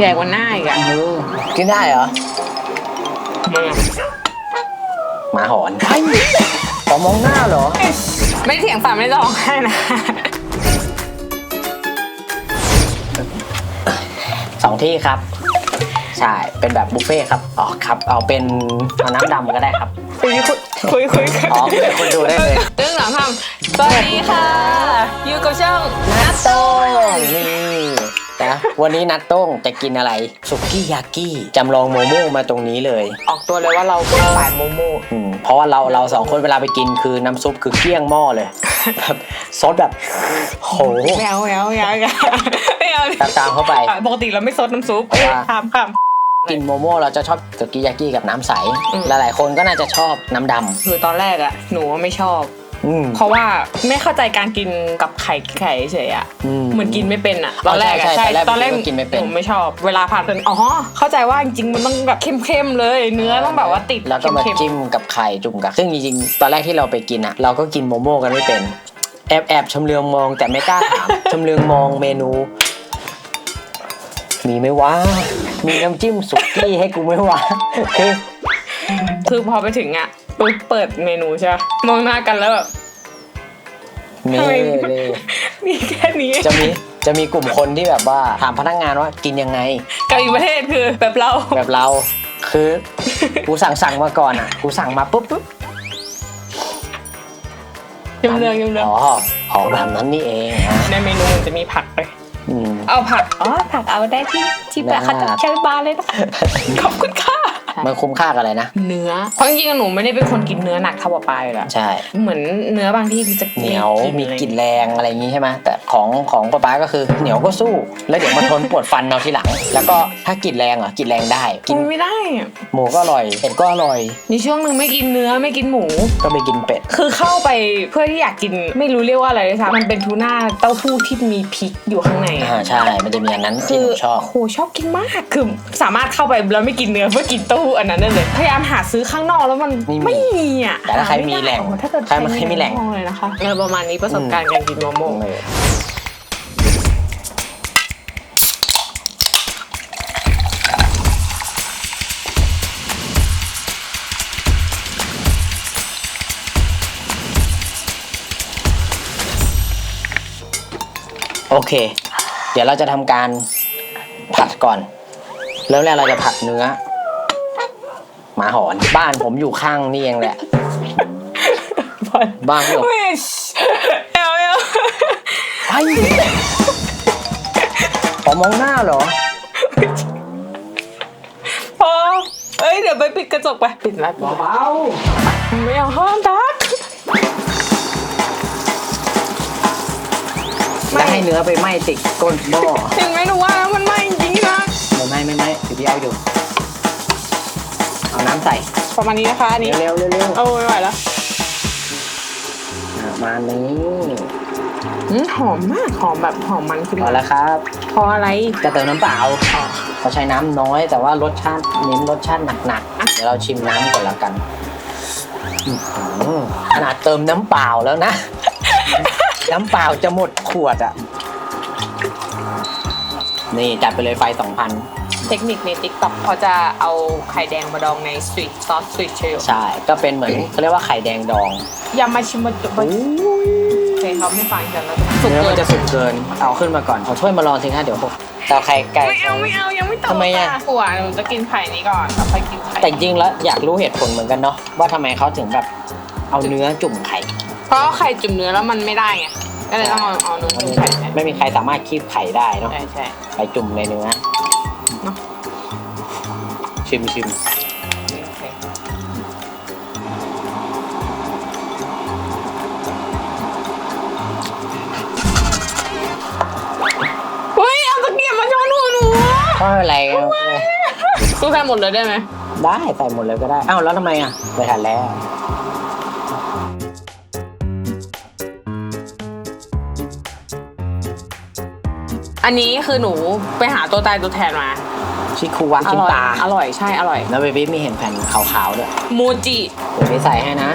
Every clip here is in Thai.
ใหญ่กว่าหน้าอีกอะเออกินได้เหรอมึงอะหมาหอนไอ้ขอมองหน้าเหรอ ไม่เถียงฝันไม่ได้ร้องไห้นะสองที่ครับ ใช่ เป็นแบบบุฟเฟ่ต์ครับ อ๋อครับ เอาเป็นเอาน้ำดำก็ได้ครับ คุยคุยคุยคุยอ๋อคุยกับคนดูได้เลย เรื่องหลังทำสวัสดีค่ะ อยู่กับช่องนัตโตนี่ นะวันนี้นัดโต้งจะกินอะไรสุกี้ยากิจำลองโมโม่มาตรงนี้เลย ออกตัวเลยว่าเราเป็นฝ่ายโมโมอืมเพราะว่าเราเราสองคนเวลาไปกินคือน้ำซุปคือเกลี้ยงหม้อเลยแบบซดแบบโหไม่เอาไม่เอาไม่เอาไม่เอาไม่เอาตามๆเข้าไปปกติเราไม่ซดน้ำซุปเพราะว่าข้ามข้ามกินโมโม่เราจะชอบสุกี้ยากิกับน้ำใสอืมหลายๆคนก็น่าจะชอบน้ำดคือตอนแรกอะหนูว่าไม่ชอบำ อืม เพราะว่าไม่เข้าใจการกินกับไข่ไข่เฉยๆอะอืมเหมือนกินไม่เป็นอะตอนแรกอะใช่ใช่ตตออนนแรแรกกผมก็กินไม่เป็นหนูไม่ชอบ เวลาผ่านเป็นอ๋อเข้าใจว่าจริงๆมันต้องแบบเข้มๆเลย เนื้อต้องแบบว่าติดแล้วก็มาเข้มๆจิ้มกับไข่จุ่มกับซึ่งจริงๆตอนแรกที่เราไปกินอะเราก็กินโมโม่กันไม่เป็น แอบแอบชำเลืองมองแต่ไม่กล้าถาม ชำเลืองมองเมนู มีไหมวะมีน้ำจิ้มสุกี้ให้กูไหมวะคือคือพอไปถึงอะ ปุ๊บเปิดเมนูใช่ปะมองหน้ากันแล้วแบบมีทำไมเลยมีแค่นี้จะมีจะมีกลุ่มคนที่แบบว่าถามพนักงานว่ากินยังไง กับอีกประเทศคือแบบเราแบบเราคือกูสั่งสั่งมาก่อนอะกูสั่งมาปุ๊บปุ๊บยำเรืองยำเรืองอ๋ออ๋อแบบนั้นนี่เองฮะในเมนูมันจะมีผักไปอืมเอาผักอ๋อผักเอาได้ที่ที่แบบได้คัดแคบาร์เลยนะขอบคุณค่ะ มันคุ้มค่ากับอะไรนะ เนื้อเพราะจริงๆหนูไม่ได้เป็นคนกินเนื้อหนักเท่าปลาเลยอะใช่ เหมือนเนื้อบางที่คือจะเหนียวมีอะไรกลิ่นแรงอะไรอย่างนี้ใช่ไหมแต่ของของป้าป๊าก็คือเหนียวก็สู้ แล้วเดี๋ยวมาทนปวดฟันเอาทีหลัง แล้วก็ถ้ากลิ่นแรงเหรอกลิ่นแรงได้ กิกินนไม่ได้อะหมูก็อร่อยเป็ดก็อร่อย มีช่วงหนึ่งไม่กินเนื้อไม่กินหมู ก็ไปกินเป็ด คือเข้าไปเพื่อที่อยากกินไม่รู้เรียกว่าอะไรเลยค่ะมันเป็นทูน่าเต้าหู้ที่มีพริกอยู่ข้างในอ่าใช่ มันจะมีอันนั้นที่คืหอนูชอบโหชอบกินมากคือสามารถเข้าไปแล้วไม่กินเนื้อเพื่อกินเต้าหู้อันนั้นได้เลยพยายามหาซื้อข้างนอกแล้วมันไม่มีไม่มีอะแต่ถ้าใครมีแหล่งโอ้โถ้าเกิดใครใครมีแหล่งมองเลยนะคะเออประมาณนี้ประสบการณ์การกินโมโม่เลยโอเค เดี๋ยวเราจะทำการผัดก่อน เริ่มแรกเราจะผัดเนื้อ หมาหอนบ้านผมอยู่ข้างนี่เองแหละ บ้านพี่ผมไม่เอลเอลไอ้ขอมองหน้าเหรอ พอเอ้ยเดี๋ยวไปปิดกระจกไปปิดแล้วเบาไม่เอาห้ามทักๆจะให้เนื้อไปไหม้ติดก้นหม้อเห็นไหมหนูว่าแล้วมันไหม้จริงๆนะไม่ไหม้ไม่ไหม้เดี๋ยวพี่เอาอยู่ เอาน้ำใส่ประมาณนี้นะคะอันนี้เร็วๆเร็วเอาไม่ไหวแล้วๆอะมานี้อืมหอมมากหอมแบบหอมมันขึ้นพอมาแล้วครับ พออะไรจะเติมน้ำเปล่าเขาใช้น้ำน้อย แต่ว่ารสชาติเน้นรสชาติหนักๆ เดี๋ยวเราชิมน้ำก่อนแล้วกันอื้อหือขนาดเติมน้ำเปล่าแล้วนะ น้ำเปล่าจะหมดขวดอะ นี่จัดไปเลยไฟสองพัน เทคนิคใน t ิ k t o k เขาจะเอาไข่แดงมาดองในสตรีทซอสสตรีทเชลใช่ ก็เป็นเหมือนเขาเรียกว่าไข่แดงดองยามาชิมาจุบะเคเขาไม่ฟังฉันแล้วสุกเนื้อเกิมันนจะสุกเกิน เอาขึ้นมาก่อน เอาถ้วยมาลองสิคะเดี๋ยวผมแต่ไข่ไก่ ไม่เอาไม่เอายังไม่โตทำไมอะ ค่กลัวหนูจะกินไข่นี้ก่อนแล้วค่อยกินไข่แต่จริงๆแล้วอยากรู้เหตุผลเหมือนกันเนาะว่าทำไมเขาถึงแบบเอาเนื้อจุ่มไข่เพราะไข่จุ่มเนื้อแล้วมันไม่ได้ไงก็เลยต้องเอาเอาเนื้อจุ่มไข่แทนไม่มีใครสามารถคีบไข่ได้เนาะใช่ใช่ไข่จุ่มในเนื้อเนอะ ชิมชิมโอเคเฮ้ย เอาตะเกียบมาช้อนหัวหนูก็ไม่เป็นไรกูแค่หมดเลยได้ไหม ได้ใส่หมดเลยก็ได้ อ้าวแล้วทำไมอะไปทันแล้ว อันนี้คือหนูไปหาตัวตายตัวแทนมา ชิคุวะอชินร่อยตาอร่อยใช่อร่อย แล้วเบบี้มีเห็นแผ่นขาวๆด้วยมูจิเดี๋ยวไปใส่ให้นะ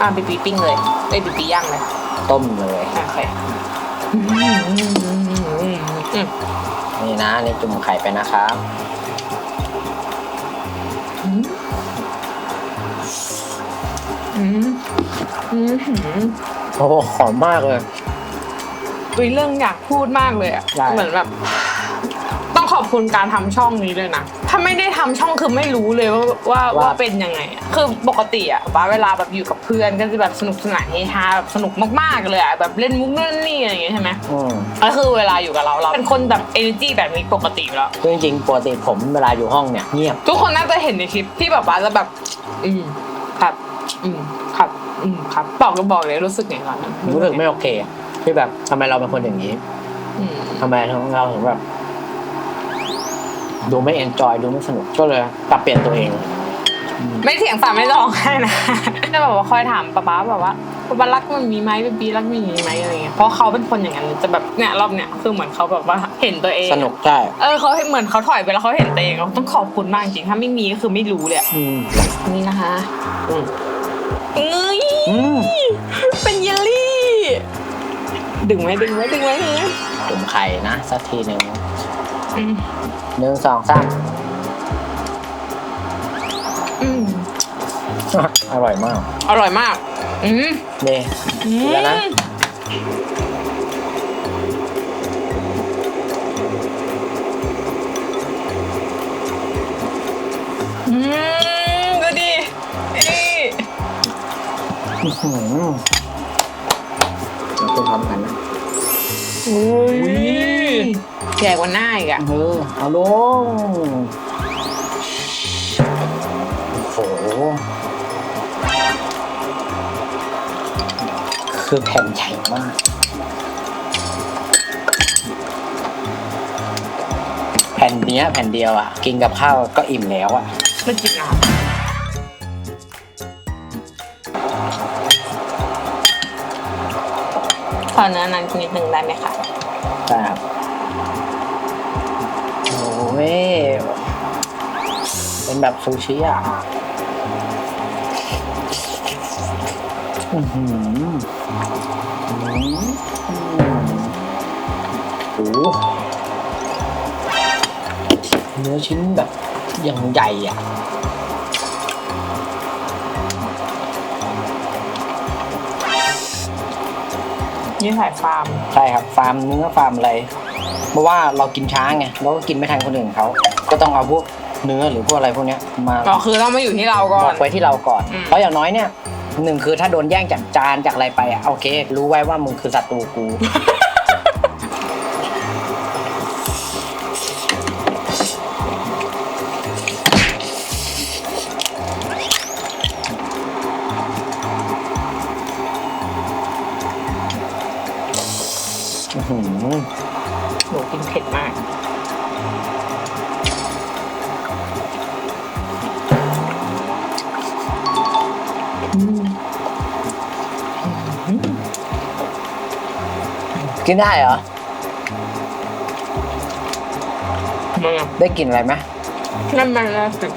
อะปีปีปิ้งเลยเอ้ยปีปีย่างเลยต้มเลยโอเคอืมอืมอืมอืมนี่นะนี่จุ่มไข่ไปนะครับอืมอืมหืมโอ้โหหอมมากเลยอุ้ยเรื่องอยากพูดมากเลยอะได้เหมือนแบบต้องขอบ คุณการทำช่องนี้เลยนะ ถ้าไม่ได้ทำช่องคือไม่รู้เลยว่าว่าว่าเป็นยังไงอะคือปกติอะป้าเวลาแบบอยู่กับเพื่อนก็จะแบบสนุกสนานเฮฮาแบบสนุกมากๆเลยอะแบบเล่นมุกนั่นนี่อะไรอย่างเงี้ยใช่ไหมอืมก็คือเวลาอยู่กับเราเราเป็นคนแบบ energy แบบนี้ปกติอยู่แล้ว คือจริงๆปกติผมเวลาอยู่ห้องเนี่ยเงียบ ทุกคนน่าจะเห็นในคลิปที่แบบว่าจะแบบ อืมครับ อืมครับ อืมครับบอกก็บอกเลยรู้สึกไงก่อนนั้นรู้สึกไม่โอเคอะที่แบบทำไมเราเป็นคนอย่างนี้อืม ทำไมเราถึงแบบ ดูไม่เอนจอยดูไม่สนุกก็เลยปรับเปลี่ยนตัวเอง ไม่เถียงสามไม่ร้องไห้นะจะแบบว่าคอยถามป๊าป๊าแบบว่าป๊าป๊ารักมันมีไหมป๊าปีรักมันมีไหมอะไรเงี้ยเพราะเขาเป็นคนอย่างนั้นจะแบบเนี่ยรอบเนี้ยคือเหมือนเขาแบบว่าเห็นตัวเองสนุกใช่เออเขาเหมือนเขาถอยไปแล้วเขาเห็นตัวเองเราต้องขอบคุณมากจริงถ้าไม่มีก็คือไม่รู้เลยอะอืมนี่นะคะอืมเอ้ยอืมเป็นเยลลี่ ดึงไหมดึงไหมดึงไหมดึงไหมจุ่มไข่นะ สักทีหนึ่งอืม หนึ่งสองสามอืมอร่อยมาก อร่อยมาก อืมนี่อืมเดี๋ยวนะอืมดูดินี่อื้อหือเราเป็นพร้อมกันนะ อุ้ย ใหญ่กว่าหน้าอีกอะเออเอาลงโอ้โหคือแผ่นใหญ่มากแผ่นเนี้ยแผ่นเดียวอะ กินกับข้าวก็อิ่มแล้วอะไม่จริงอะขอเนื้อนั้นนิดนึงได้ไหมคะใช่ครับ โอ้ยเป็นแบบซูชิอะอื้อหืออืมโอ้โหเนื้อชิ้นแบบอย่างใหญ่อะนี่สายฟาร์ม ใช่ครับ ฟาร์มเนื้อฟาร์มอะไรเพ ราะว่าเรากินช้าไงเราก็กินไม่ทันคนอื่นเขา ก็ต้องเอาพวกเนื้อหรือพวกอะไรพวกเนี้ยมาก็คือต้องมาอยู่ที่เราก่อบอน กไว้ที่เราก่อน อืม เพราะอย่างน้อยเนี่ยหนึ่งคือถ้าโดนแย่งจากจานจากอะไรไปอะโอเค รู้ไว้ว่ามึงคือศัตรูกู อื้อหือ หนูกินเผ็ดมาก กินได้เหรอ มันอะได้กลิ่นอะไรไหมนั่นมันละสิ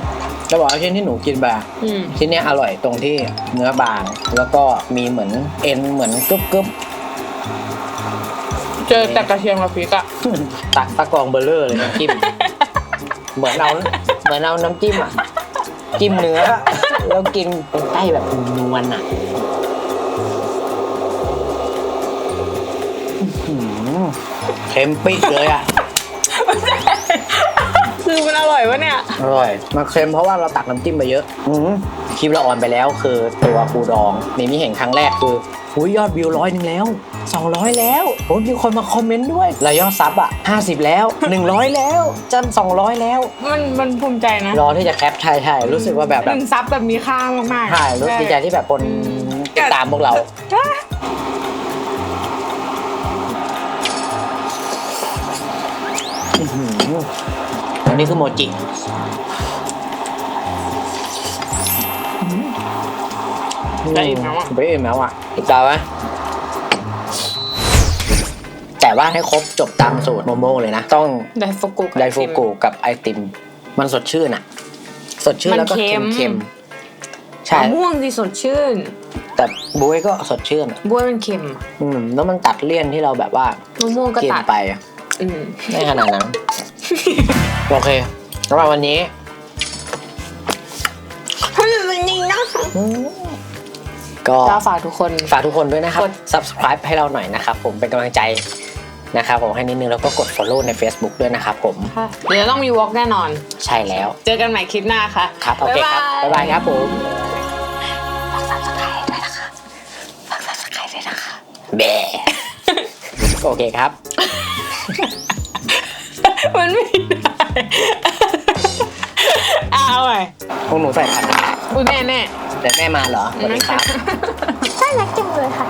จะบอกว่าชิ้นที่หนูกินไปอะอืม ชิ้นเนี้ยอร่อยตรงที่เนื้อบาง แล้วก็มีเหมือนเอ็นเหมือนกรึบกรึบ เจอแต่กระเทียมกับพริกอะตักตะกรองเบลเลอร์เลยน้ำจิ้ม เหมือนเอาเหมือนเอาน้ำจิ้มอะจิ้มเนื้อ แล้วกินใต้แบบนวลอะอื้อหือเค็มปิดเลยอะคือมันอร่อยวะเนี่ย อร่อย มันเค็มเพราะว่าเราตักน้ำจิ้มไปเยอะอืมคลิปเราออนไปแล้วคือตัวปูดองมีมีเห็นครั้งแรกคือ หุยยอดวิวร้อยหนึ่งแล้วสองร้อยแล้วโอ้ยมีคนมาคอมเมนต์ด้วยแล้วยอดซับอะห้าสิบแล้วหนึ่งร้อยแล้วจะสองร้อยแล้ว มันมันภูมิใจนะรอที่จะแคปใช่ใช่รู้สึกว่าแบบหแบบนึ่งซับแบบมีค่ามากๆใช่รู้สึกดีใจที่แบบคนติดตามพวกเราอื้อหืออันนี้คือโมจิ ได้อิ่มแล้วอะไปอิ่มแล้วอะอีกตาไหมแต่ว่าให้ครบจบตามสูตรโมโม่เลยนะ ต้องไดฟุกุไดฟูกุกับไอติม มันสดชื่นอะ สดชื่นแล้วก็มันเค็เค็มมเค็มๆใช่มะม่วงที่สดชื่น แต่บุ้ยก็สดชื่นอะบ้วยมันเค็มอะอืมแล้วมันตัดเลี่ยนที่เราแบบว่ามะม่วงก็กินตัดไปอะอืมไม่ขนาดนั้นโอเคสำหรับวันนี้ถ้าเป็นจริงนะ ก็ก็ฝากทุกคน ฝากทุกคนด้วยนะครับ กด subscribe ให้เราหน่อยนะครับ ผมเป็นกำลังใจนะครับผมให้นิดนึงแล้วก็กด follow ใน Facebook ด้วยนะครับผมค่ะเดี๋ยวต้องมีวอล์กแน่นอน ใช่แล้วเจอกันใหม่คลิปหน้าค่ะ ครับโอเคครับ บ๊ายบายครับผมแบ โอเคครับ มันไม่ได้ เอาใหม่พวกหนูใส่ผัดอุ้ยแน่แน่ แต่แม่มาเหรอสวัสดีครับน่ารักจังเลยค่ะ